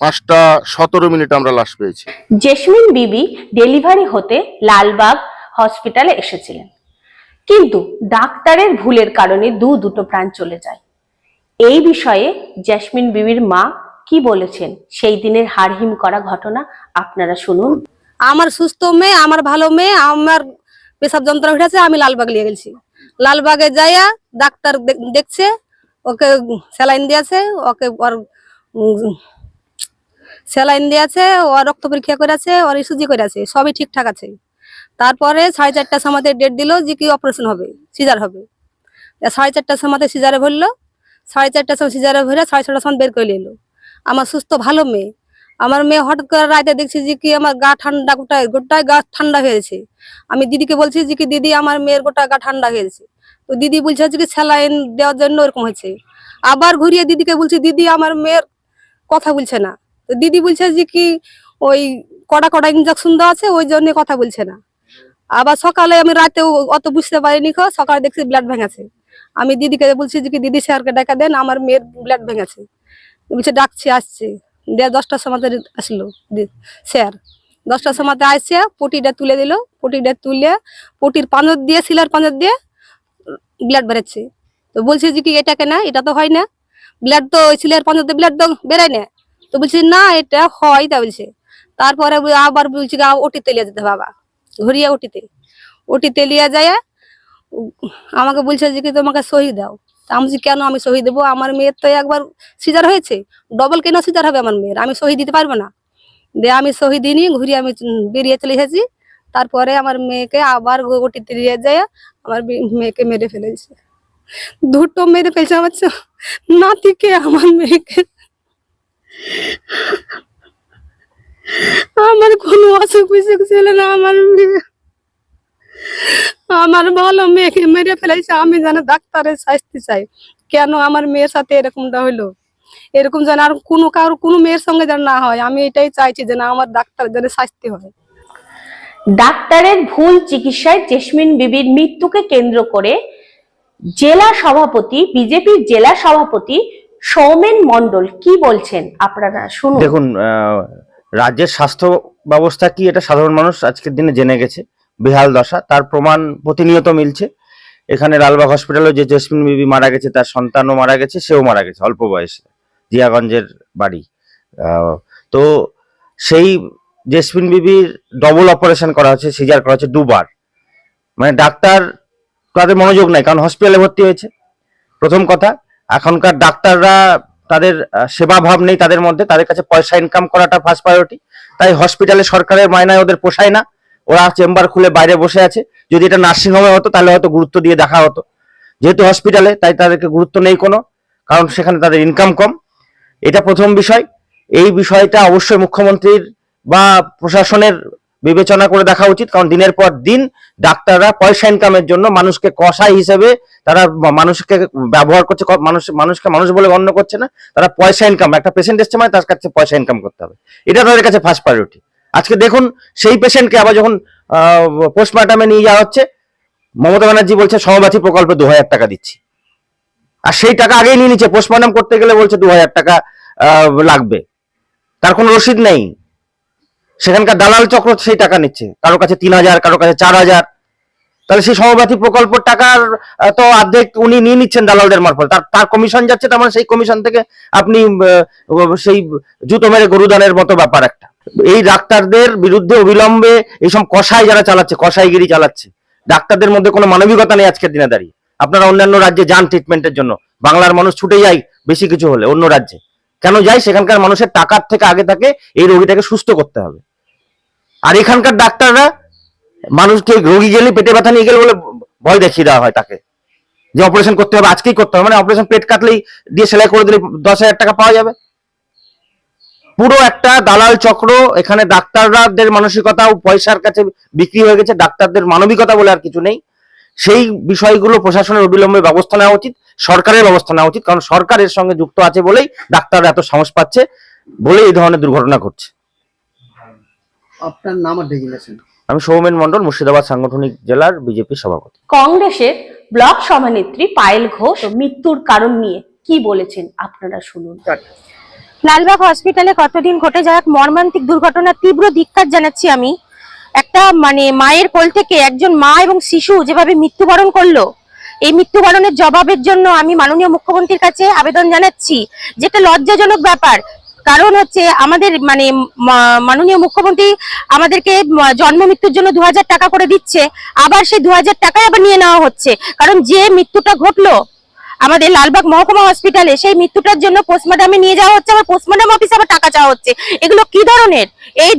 পাঁচটা সতেরো মিনিট আমরা লাশ পেয়েছি। জেসমিন বিবি ডেলিভারি হতে লালবাগ হসপিটালে এসেছিলেন। কিন্তু ডাক্তারের ভুলের কারণে দু দুটো প্রাণ চলে যায়। এই বিষয়ে জেসমিন বিবির মা কি বলেছেন সেই দিনের হারহিম করা ঘটনা আপনারা শুনুন। আমার সুস্থ মেয়ে আমার ভালো মেয়ে আমার পেশাব যন্ত্রণা উঠেছে আমি লালবাগ নিয়ে গেছি। লালবাগে যাইয়া ডাক্তার দেখ- দেখছে ওকে স্যালাইন দিয়েছে ওকে ওর স্যালাইন দিয়েছে ওর রক্ত পরীক্ষা করেছে, ওর ইসুজি করেছে, সবই ঠিকঠাক আছে। তারপরে সাড়ে চারটার সময় ডেট দিল যে কি অপারেশন হবে সিজার হবে। সাড়ে চারটার সময় সিজারে ভরলো, সাড়ে চারটার সময় সিজারে ভরে সাড়ে ছটার সময় বের করে এলো আমার সুস্থ, ভালো মেয়ে। আমার মেয়ে হঠাৎ করে রাতে দেখছি যে কি আমার গা ঠান্ডা গোটায় গোটায় গা ঠান্ডা হয়েছে আমি দিদিকে বলছি যে কি দিদি আমার মেয়ের গোটা গা ঠান্ডা হয়েছে তো দিদি বলছে যে কি স্যালাইন দেওয়ার জন্য ওরকম হয়েছে। আবার ঘুরিয়ে দিদিকে বলছি, দিদি, আমার মেয়ের কথা বলছে না। তো দিদি বলছে যে কি ওই কড়া কড়া ইঞ্জেকশন দেওয়া আছে, ওই জন্য কথা বলছে না। আবার সকালে আমি রাতেও অত বুঝতে পারিনি সকালে দেখছি ব্লাড ভেঙেছে। আমি দিদিকে বলছি যে কি দিদি স্যারকে ডাকা দেন, আমার মেয়ের ব্লাড ভেঙেছে। বলছে ডাকছি, আসছে। দিয়ে দশটার সময় আসলো স্যার। দশটার সময় আসছে, পটিটা তুলে দিল, পটিটা তুলে পটির পাঁজর দিয়ে, শিলার পাঁজর দিয়ে ব্লাড বেরোচ্ছে। তো বলছে যে কি এটাকে না, এটা তো হয় না। ব্লাড তো ওই শিলার পাঁজর দিয়ে ব্লাড তো বেরোয় না। তো বলছে, না, এটা হয় তা বলছে। তারপরে আবার বলছি গা ওটি তেলিয়ে যেতে বাবা ঘুরিয়ে ওটিতে। ওটি তেলিয়ে যায় আমাকে বলছে যে কি তোমাকে সহি দাও। আমি কেন আমি সহি দেবো? আমার মেয়ের তো একবার সিজার হয়েছে। ডবল কেন সিজার হবে আমার মেয়ের? আমি সহি দিতে পারব না। দিয়ে আমি সহি দিইনি, ঘুরিয়ে আমি বেরিয়ে চলে এসেছি। তারপরে আমার মেয়েকে আবার ওটি তেলিয়ে যায় আমার মেয়েকে মেরে ফেলেছে। দুটো মেরে ফেলছে আমার নাতিকে, আমার মেয়েকে আমার আমার আমার ভালো মেয়েকে মেরে ফেলেছে আমি যেন ডাক্তারের শাস্তি চাই। কেন আমার মেয়ের সাথে এরকমটা হইল? এরকম যেন আর কোনো কারও কোনো মেয়ের সঙ্গে যেন না হয়। আমি এটাই চাইছি যেন আমার ডাক্তার যেন শাস্তি হয়। ডাক্তারের ভুল চিকিৎসায় জেসমিন বিবির মৃত্যুকে কেন্দ্র করে জেলা সভাপতি বিজেপির জেলা সভাপতি সৌমেন মন্ডল কি বলছেন? আপনারা শুনুন। দেখুন আহ, রাজ্যের স্বাস্থ্য ব্যবস্থা কি এটা সাধারণ মানুষ আজকের দিনে জেনে গেছে। বেহাল দশা, তার প্রমাণ প্রতিনিয়ত মিলছে। এখানে লালবাগ হসপিটালে যে জেসমিন বিবি মারা গেছে, তার সন্তানও মারা গেছে, সেও মারা গেছে, অল্প বয়সে, জিয়াগঞ্জের বাড়ি। তো সেই জেসমিন বিবির ডবল অপারেশন করা হচ্ছে সিজার করা হচ্ছে দুবার। মানে ডাক্তার, তাদের মনোযোগ নাই, কারণ হসপিটালে ভর্তি হয়েছে। প্রথম কথা, এখনকার ডাক্তাররা তাদের সেবা ভাব নেই তাদের মধ্যে, তাদের কাছে পয়সা ইনকাম করাটা ফার্স্ট প্রায়োরিটি তাই হসপিটালে সরকারের মায়নায় ওদের পোষায় না। ওরা চেম্বার খুলে বাইরে বসে আছে। যদি এটা নার্সিং হোমে হতো, তাহলে হয়তো গুরুত্ব দিয়ে দেখা হতো। যেহেতু হসপিটালে তাই তাদেরকে গুরুত্ব নেই কোনো। কারণ সেখানে তাদের ইনকাম কম। এটা প্রথম বিষয়। এই বিষয়টা অবশ্যই মুখ্যমন্ত্রীর বা প্রশাসনের বিবেচনা করে দেখা উচিত, কারণ দিনের পর দিন ডাক্তাররা পয়সা ইনকামের জন্য মানুষকে কষাই হিসেবে তারা মানুষকে ব্যবহার করছে মানুষ, মানুষকে মানুষ বলে গণ্য করছে না, তারা পয়সা ইনকাম একটা পেশেন্ট এসছে মানে তার কাছে পয়সা ইনকাম করতে হবে। এটা তাদের কাছে ফার্স্ট প্রায়োরিটি আজকে দেখুন, সেই পেশেন্টকে আবার যখন পোস্টমার্টামে নিয়ে যাওয়া হচ্ছে, মমতা ব্যানার্জি বলছে, সমবাথী প্রকল্পে দু হাজার টাকা দিচ্ছি। আর সেই টাকা আগেই নিয়ে নিচ্ছে পোস্টমার্টাম করতে গেলে বলছে দু হাজার টাকা লাগবে। তার কোনো রসিদ নেই। সেখানকার দালাল চক্র সেই টাকা নিচ্ছে। কারও কাছে তিন হাজার, কারও কাছে চার হাজার। তাহলে সেই সমবাথী প্রকল্পের টাকার তো অর্ধেক উনি নিয়ে নিচ্ছেন দালালদের মারফত। তার তার কমিশন যাচ্ছে, তার মানে সেই কমিশন থেকে আপনি সেই জুতো মেরে গরুদানের মতো ব্যাপার একটা। এই ডাক্তারদের বিরুদ্ধে অবিলম্বে এইসব কষাই যারা চালাচ্ছে কষাইগিরি চালাচ্ছে, ডাক্তারদের মধ্যে কোনো মানবিকতা নেই আজকের দিনে দাঁড়িয়ে। আপনারা অন্যান্য রাজ্যে যান ট্রিটমেন্টের জন্য। বাংলার মানুষ ছুটে যায় বেশি কিছু হলে অন্য রাজ্যে। কেন যায়? সেখানকার মানুষের টাকার থেকে আগে থাকে, এই রোগীটাকে সুস্থ করতে হবে। আর এখানকার ডাক্তাররা মানুষকে রোগী গেলে পেটে ব্যথা নিয়ে গেলে বলে ভয় দেখিয়ে দেওয়া হয় তাকে। যে অপারেশন করতে হবে, আজকেই করতে হবে। মানে অপারেশন পেট কাটলেই দিয়ে সেলাই করে দিলে দশ হাজার টাকা পাওয়া যাবে। পুরো একটা দালাল চক্র, এখানে ডাক্তারদের মানসিকতা ও পয়সার কাছে বিক্রি হয়ে গেছে। ডাক্তারদের মানবিকতা বলে আর কিছু নেই। সেই বিষয়গুলো প্রশাসনের অবিলম্বে ব্যবস্থা নেওয়া উচিত, সরকারের ব্যবস্থা নেওয়া উচিত। কারণ সরকারের সঙ্গে যুক্ত আছে বলেই ডাক্তাররা এত সাহস পাচ্ছে, বলেই এই ধরনের দুর্ঘটনা ঘটছে। আপনার নাম আর ডেজিনেশন আমি সৌমেন মন্ডল মুর্শিদাবাদ সাংগঠনিক জেলার বিজেপি সভাপতি। কংগ্রেসের ব্লক সভানেত্রী পায়েল ঘোষ মৃত্যুর কারণ নিয়ে কি বলেছেন আপনারা শুনুন। লালবাগ হসপিটালে কতদিন ঘটে যাওয়া এক মর্মান্তিক দুর্ঘটনা তীব্র ধিক্কার জানাচ্ছি আমি। একটা মানে মায়ের কোল থেকে একজন মা এবং শিশু যেভাবে মৃত্যুবরণ করল এই মৃত্যুবরণের জবাবের জন্য আমি মাননীয় মুখ্যমন্ত্রীর কাছে আবেদন জানাচ্ছি। যেটা লজ্জাজনক ব্যাপার কারণ হচ্ছে আমাদের মানে মাননীয় মুখ্যমন্ত্রী আমাদেরকে জন্ম মৃত্যুর জন্য দু হাজার টাকা করে দিচ্ছে, আবার সেই দু হাজার টাকায় আবার নিয়ে নেওয়া হচ্ছে। কারণ যে মৃত্যুটা ঘটলো, আমাদের লালবাগ মহকুমা হসপিটালে সেই মৃত্যুটার জন্য পোস্টমার্টামে নিয়ে যাওয়া হচ্ছে, আবার পোস্টমার্টাম অফিসে আবার টাকা চাওয়া হচ্ছে। এগুলো কি ধরনের? এই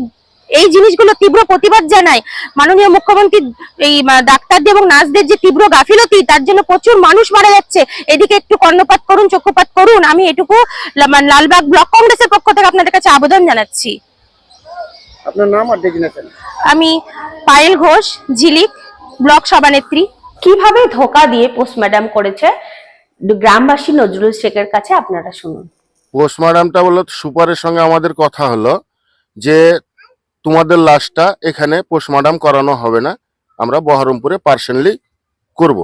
এই জিনিসগুলো তীব্র প্রতিবাদ জানায়। মাননীয় মুখ্যমন্ত্রী এই ডাক্তারদের এবং নার্সদের যে তীব্র গাফিলতি তার জন্য প্রচুর মানুষ মারা যাচ্ছে। এদিকে একটু কর্ণপাত করুন চক্ষুপাত করুন। আমি এটুকু লা- মানে লালবাগ ব্লক কংগ্রেসের পক্ষ থেকে আপনাদের কাছে আবেদন জানাচ্ছি। আপনার নাম আর আমি পায়েল ঘোষ ঝিলিক ব্লক সভানেত্রী। কীভাবে ধোকা দিয়ে পোস্টম্যাডাম করেছে? গ্রামবাসী নজরুল শেখের কাছে আপনারা শুনুন। পোস্টমার্টামটা বলল সুপারের সঙ্গে আমাদের কথা হলো যে তোমাদের লাশটা এখানে পোস্টমার্টাম করানো হবে না। আমরা বহরমপুরে পার্সোনালি করব।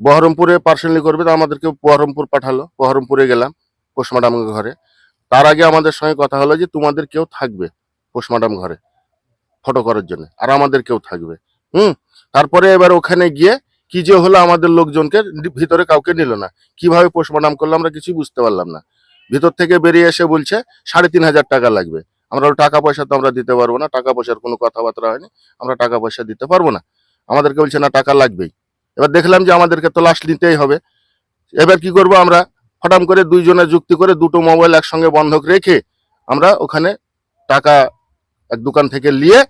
বহরমপুরে পার্সোনালি করবে তো আমাদেরকে বহরমপুর পাঠালো। বহরমপুরে গেলাম পোস্টমার্টাম ঘরে। তার আগে আমাদের সঙ্গে কথা হলো যে তোমাদের কেউ থাকবে পোস্টমার্টাম ঘরে ফটো করার জন্য। আর আমাদের কেউ থাকবে। হুম? তারপরে এবার ওখানে গিয়ে কি যে হলো আমাদের লোকজনকে ভিতরে কাউকে নিল না। কীভাবে পোস্টমার্টাম করল আমরা কিছুই বুঝতে পারলাম না। ভিতর থেকে বেরিয়ে এসে বলছে সাড়ে তিন হাজার টাকা লাগবে। আমরা টাকা পয়সা তো আমরা দিতে পারব না টাকা পয়সার কোনো কথাবার্তা হয়নি আমরা টাকা পয়সা দিতে পারব না। আমাদেরকে বলছে না টাকা লাগবেই। এবার দেখলাম যে আমাদেরকে তো লাশ নিতেই হবে। এবার কি করব আমরা? ফটাম করে দুইজনে যুক্তি করে দুটো মোবাইল একসঙ্গে বন্ধক রেখে আমরা ওখানে টাকা এক দোকান থেকে নিয়ে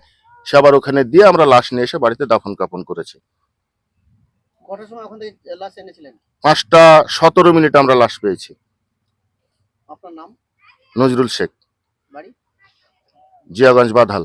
সে আবার ওখানে দিয়ে আমরা লাশ নিয়ে এসে বাড়িতে দাফন কাপন করেছি। পাঁচটা সতেরো মিনিট আমরা লাশ পেয়েছি। আপনার নাম? নজরুল শেখ। বাড়ি? জিয়াগঞ্জ বাধাল।